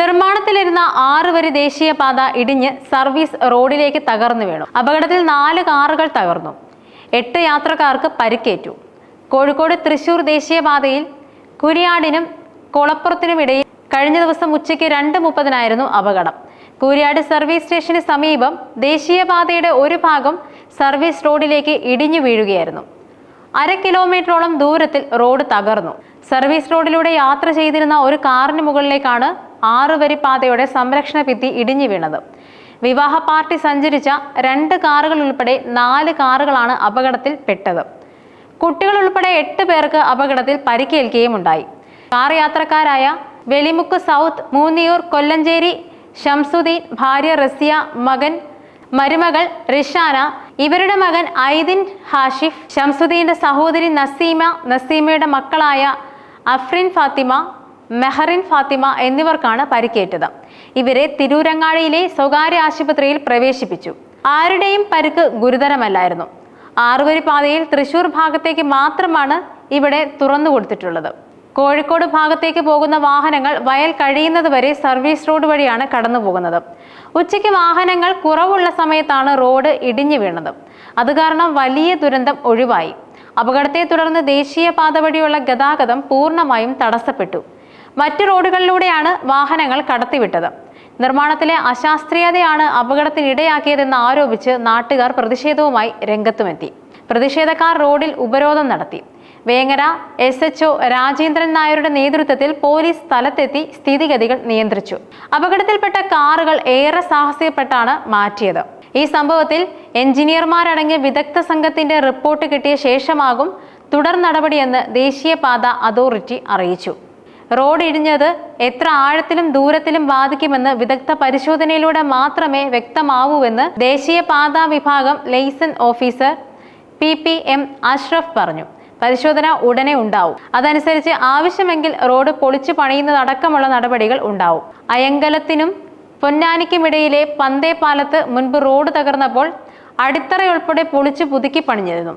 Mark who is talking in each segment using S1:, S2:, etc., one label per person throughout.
S1: നിർമ്മാണത്തിലിരുന്ന ആറ് വരി ദേശീയപാത ഇടിഞ്ഞ് സർവീസ് റോഡിലേക്ക് തകർന്നു വീണു. അപകടത്തിൽ നാല് കാറുകൾ തകർന്നു. എട്ട് യാത്രക്കാർക്ക് പരിക്കേറ്റു. കോഴിക്കോട് തൃശൂർ ദേശീയപാതയിൽ കുരിയാടിനും കുളപ്പുറത്തിനുമിടയിൽ കഴിഞ്ഞ ദിവസം ഉച്ചയ്ക്ക് രണ്ട് മുപ്പതിനായിരുന്നു അപകടം. കൂരിയാട് സർവീസ് സ്റ്റേഷന് സമീപം ദേശീയപാതയുടെ ഒരു ഭാഗം സർവീസ് റോഡിലേക്ക് ഇടിഞ്ഞു വീഴുകയായിരുന്നു. അര കിലോമീറ്ററോളം ദൂരത്തിൽ റോഡ് തകർന്നു. സർവീസ് റോഡിലൂടെ യാത്ര ചെയ്തിരുന്ന ഒരു കാറിന് മുകളിലേക്കാണ് ആറ് വരി പാതയുടെ സംരക്ഷണ ഭിത്തി ഇടിഞ്ഞു വീണത്. വിവാഹ പാർട്ടി സഞ്ചരിച്ച രണ്ട് കാറുകൾ ഉൾപ്പെടെ നാല് കാറുകളാണ് അപകടത്തിൽ പെട്ടത്. കുട്ടികൾ ഉൾപ്പെടെ എട്ട് പേർക്ക് അപകടത്തിൽ പരിക്കേൽക്കുകയും ഉണ്ടായി. കാർ യാത്രക്കാരായ വെളിമുക്ക് സൗത്ത് മൂന്നിയൂർ കൊല്ലഞ്ചേരി ഷംസുദ്ദീൻ ഭാര്യ റസിയ മകൻ മരുമകൾ റിഷാന ഇവരുടെ മകൻ ഐദിൻ ഹാഷിഫ് ഷംസുദ്ദീന്റെ സഹോദരി നസീമ നസീമയുടെ മക്കളായ അഫ്രിൻ ഫാത്തിമ മെഹറിൻ ഫാത്തിമ എന്നിവർക്കാണ് പരിക്കേറ്റത്. ഇവരെ തിരൂരങ്ങാടിയിലെ സ്വകാര്യ ആശുപത്രിയിൽ പ്രവേശിപ്പിച്ചു. ആരുടെയും പരിക്ക് ഗുരുതരമല്ലായിരുന്നു. ആറുവരി പാതയിൽ തൃശൂർ ഭാഗത്തേക്ക് മാത്രമാണ് ഇവിടെ തുറന്നു കൊടുത്തിട്ടുള്ളത്. കോഴിക്കോട് ഭാഗത്തേക്ക് പോകുന്ന വാഹനങ്ങൾ വയൽ കഴിയുന്നത് വരെ സർവീസ് റോഡ് വഴിയാണ് കടന്നു പോകുന്നത് ഉച്ചയ്ക്ക് വാഹനങ്ങൾ കുറവുള്ള സമയത്താണ് റോഡ് ഇടിഞ്ഞു വീണത്. അത് കാരണം വലിയ ദുരന്തം ഒഴിവായി. അപകടത്തെ തുടർന്ന് ദേശീയപാത വഴിയുള്ള ഗതാഗതം പൂർണമായും തടസ്സപ്പെട്ടു. മറ്റു റോഡുകളിലൂടെയാണ് വാഹനങ്ങൾ കടത്തിവിട്ടത്. നിർമ്മാണത്തിലെ അശാസ്ത്രീയതയാണ് അപകടത്തിനിടയാക്കിയതെന്ന് ആരോപിച്ച് നാട്ടുകാർ പ്രതിഷേധവുമായി രംഗത്തുമെത്തി. പ്രതിഷേധക്കാർ റോഡിൽ ഉപരോധം നടത്തി. വേങ്ങര എസ് എച്ച് രാജേന്ദ്രൻ നായരുടെ നേതൃത്വത്തിൽ പോലീസ് സ്ഥലത്തെത്തി സ്ഥിതിഗതികൾ നിയന്ത്രിച്ചു. അപകടത്തിൽപ്പെട്ട കാറുകൾ ഏറെ സാഹസികപ്പെട്ടാണ് മാറ്റിയത്. ഈ സംഭവത്തിൽ എഞ്ചിനീയർമാരടങ്ങിയ വിദഗ്ധ സംഘത്തിന്റെ റിപ്പോർട്ട് കിട്ടിയ ശേഷമാകും തുടർ നടപടിയെന്ന് ദേശീയപാത അതോറിറ്റി അറിയിച്ചു. റോഡ് ഇടിഞ്ഞത് എത്ര ആഴത്തിലും ദൂരത്തിലും ബാധിക്കുമെന്ന് വിദഗ്ധ പരിശോധനയിലൂടെ മാത്രമേ വ്യക്തമാവൂവെന്ന് ദേശീയപാതാ വിഭാഗം liaison officer P P M Ashraf പറഞ്ഞു. പരിശോധന ഉടനെ ഉണ്ടാവും. അതനുസരിച്ച് ആവശ്യമെങ്കിൽ റോഡ് പൊളിച്ചു പണിയുന്നതടക്കമുള്ള നടപടികൾ ഉണ്ടാവും. അയങ്കലത്തിനും പൊന്നാനിക്കുമിടയിലെ പന്തേ പാലത്ത് മുൻപ് റോഡ് തകർന്നപ്പോൾ അടിത്തറയുൾപ്പെടെ പൊളിച്ചു പുതുക്കി പണിഞ്ഞിരുന്നു.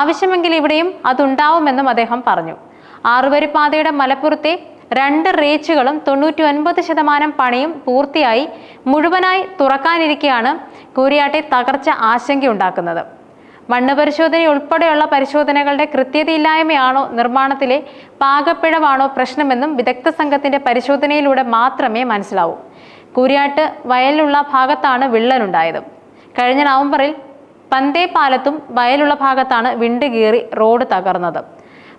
S1: ആവശ്യമെങ്കിൽ ഇവിടെയും അതുണ്ടാവുമെന്നും അദ്ദേഹം പറഞ്ഞു. ആറുവരിപ്പാതയുടെ മലപ്പുറത്തെ രണ്ട് റീച്ചുകളും തൊണ്ണൂറ്റി ഒൻപത് ശതമാനം പണിയും പൂർത്തിയായി മുഴുവനായി തുറക്കാനിരിക്കെയാണ് കൂരിയാട്ടെ തകർച്ച ആശങ്കയുണ്ടാക്കുന്നത്. മണ്ണ് പരിശോധന ഉൾപ്പെടെയുള്ള പരിശോധനകളുടെ കൃത്യതയില്ലായ്മയാണോ നിർമ്മാണത്തിലെ പാകപ്പിഴവാണോ പ്രശ്നമെന്നും വിദഗ്ധ സംഘത്തിന്റെ പരിശോധനയിലൂടെ മാത്രമേ മനസ്സിലാവൂ. കൂരിയാട്ട് വയലിലുള്ള ഭാഗത്താണ് വിള്ളലുണ്ടായത്. കഴിഞ്ഞ നവംബറിൽ പന്തേ പാലത്തും വയലുള്ള ഭാഗത്താണ് വിണ്ടുകീറി റോഡ് തകർന്നത്.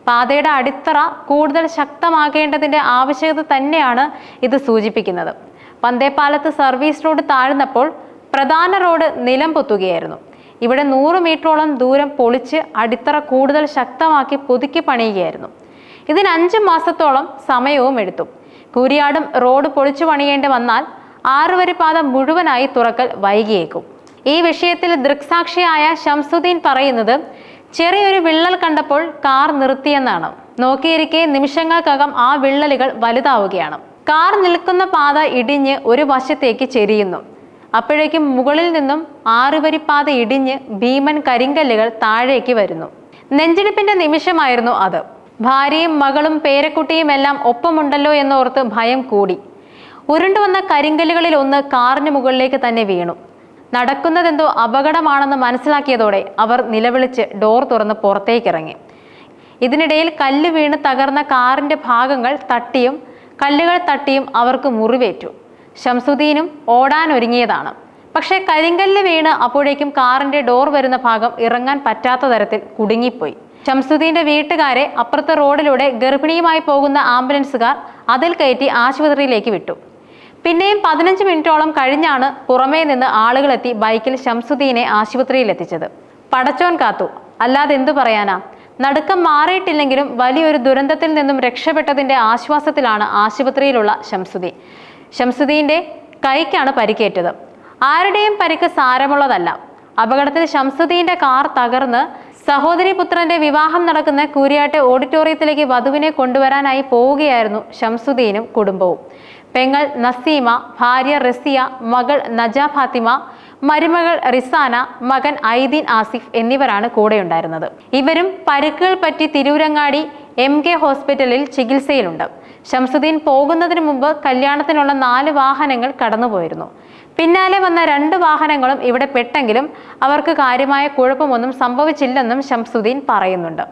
S1: പാതയുടെ അടിത്തറ കൂടുതൽ ശക്തമാക്കേണ്ടതിന്റെ ആവശ്യകത തന്നെയാണ് ഇത് സൂചിപ്പിക്കുന്നത്. പന്തേപ്പാലത്ത് സർവീസ് റോഡ് താഴ്ന്നപ്പോൾ പ്രധാന റോഡ് നിലം പൊത്തുകയായിരുന്നു. ഇവിടെ നൂറ് മീറ്ററോളം ദൂരം പൊളിച്ച് അടിത്തറ കൂടുതൽ ശക്തമാക്കി പുതുക്കി പണിയുകയായിരുന്നു. ഇതിന് അഞ്ച് മാസത്തോളം സമയവും എടുത്തു. കൂരിയാടും റോഡ് പൊളിച്ചു പണിയേണ്ടി വന്നാൽ ആറുവരി പാത മുഴുവനായി തുറക്കൽ വൈകിയേക്കും. ഈ വിഷയത്തിൽ ദൃക്സാക്ഷിയായ ഷംസുദ്ദീൻ പറയുന്നത് ചെറിയൊരു വിള്ളൽ കണ്ടപ്പോൾ കാർ നിർത്തിയെന്നാണ്. നോക്കിയിരിക്കെ നിമിഷങ്ങൾക്കകം ആ വിള്ളലുകൾ വലുതാവുകയാണ്. കാർ നിൽക്കുന്ന പാത ഇടിഞ്ഞ് ഒരു വശത്തേക്ക് ചെരിയുന്നു. അപ്പോഴേക്കും മുകളിൽ നിന്നും ആറുവരിപ്പാത ഇടിഞ്ഞ് ഭീമൻ കരിങ്കല്ലുകൾ താഴേക്ക് വരുന്നു. നെഞ്ചിടിപ്പിന്റെ നിമിഷമായിരുന്നു അത്. ഭാര്യയും മകളും പേരക്കുട്ടിയും എല്ലാം ഒപ്പമുണ്ടല്ലോ എന്നോർത്ത് ഭയം കൂടി. ഉരുണ്ടുവന്ന കരിങ്കല്ലുകളിൽ ഒന്ന് കാറിന് മുകളിലേക്ക് തന്നെ വീണു. നടക്കുന്നതെന്തോ അപകടമാണെന്ന് മനസ്സിലാക്കിയതോടെ അവർ നിലവിളിച്ച് ഡോർ തുറന്ന് പുറത്തേക്കിറങ്ങി. ഇതിനിടയിൽ കല്ല് വീണ് തകർന്ന കാറിന്റെ ഭാഗങ്ങൾ തട്ടിയും കല്ലുകൾ തട്ടിയും അവർക്ക് മുറിവേറ്റു. ഷംസുദ്ദീനും ഓടാനൊരുങ്ങിയതാണ് പക്ഷേ കരിങ്കല്ല് വീണ് അപ്പോഴേക്കും കാറിന്റെ ഡോർ വരുന്ന ഭാഗം ഇറങ്ങാൻ പറ്റാത്ത തരത്തിൽ കുടുങ്ങിപ്പോയി. ഷംസുദ്ദീന്റെ വീട്ടുകാരെ അപ്പുറത്തെ റോഡിലൂടെ ഗർഭിണിയുമായി പോകുന്ന ആംബുലൻസുകാർ അതിൽ കയറ്റി ആശുപത്രിയിലേക്ക് വിട്ടു. പിന്നെയും പതിനഞ്ച് മിനിറ്റോളം കഴിഞ്ഞാണ് പുറമേ നിന്ന് ആളുകളെത്തി ബൈക്കിൽ ഷംസുദ്ദീനെ ആശുപത്രിയിൽ എത്തിച്ചത്. പടച്ചോൻ കാത്തു. അല്ലാതെ എന്തു പറയാനാ? നടുക്കം മാറിയിട്ടില്ലെങ്കിലും വലിയൊരു ദുരന്തത്തിൽ നിന്നും രക്ഷപ്പെട്ടതിന്റെ ആശ്വാസത്തിലാണ് ആശുപത്രിയിലുള്ള ഷംസുദ്ദീൻ ഷംസുദ്ദീന്റെ കൈക്കാണ് പരിക്കേറ്റത്. ആരുടെയും പരിക്ക് സാരമുള്ളതല്ല. അപകടത്തിൽ ഷംസുദ്ദീന്റെ കാർ തകർന്ന് സഹോദരി പുത്രന്റെ വിവാഹം നടക്കുന്ന കൂരിയാട്ടെ ഓഡിറ്റോറിയത്തിലേക്ക് വധുവിനെ കൊണ്ടുവരാനായി പോവുകയായിരുന്നു ഷംസുദ്ദീനും കുടുംബവും. പെങ്ങൾ നസീമ ഭാര്യ റസിയ മകൾ നജ ഫാത്തിമ മരുമകൾ റിസാന മകൻ ഐദീൻ ആസിഫ് എന്നിവരാണ് കൂടെയുണ്ടായിരുന്നത്. ഇവരും പരുക്കുകൾ പറ്റി തിരൂരങ്ങാടി എം കെ ഹോസ്പിറ്റലിൽ ചികിത്സയിലുണ്ട്. ഷംസുദ്ദീൻ പോകുന്നതിന് മുമ്പ് കല്യാണത്തിനുള്ള നാല് വാഹനങ്ങൾ കടന്നുപോയിരുന്നു. പിന്നാലെ വന്ന രണ്ട് വാഹനങ്ങളും ഇവിടെ പെട്ടെങ്കിലും അവർക്ക് കാര്യമായ കുഴപ്പമൊന്നും സംഭവിച്ചില്ലെന്നും ഷംസുദ്ദീൻ പറയുന്നുണ്ട്.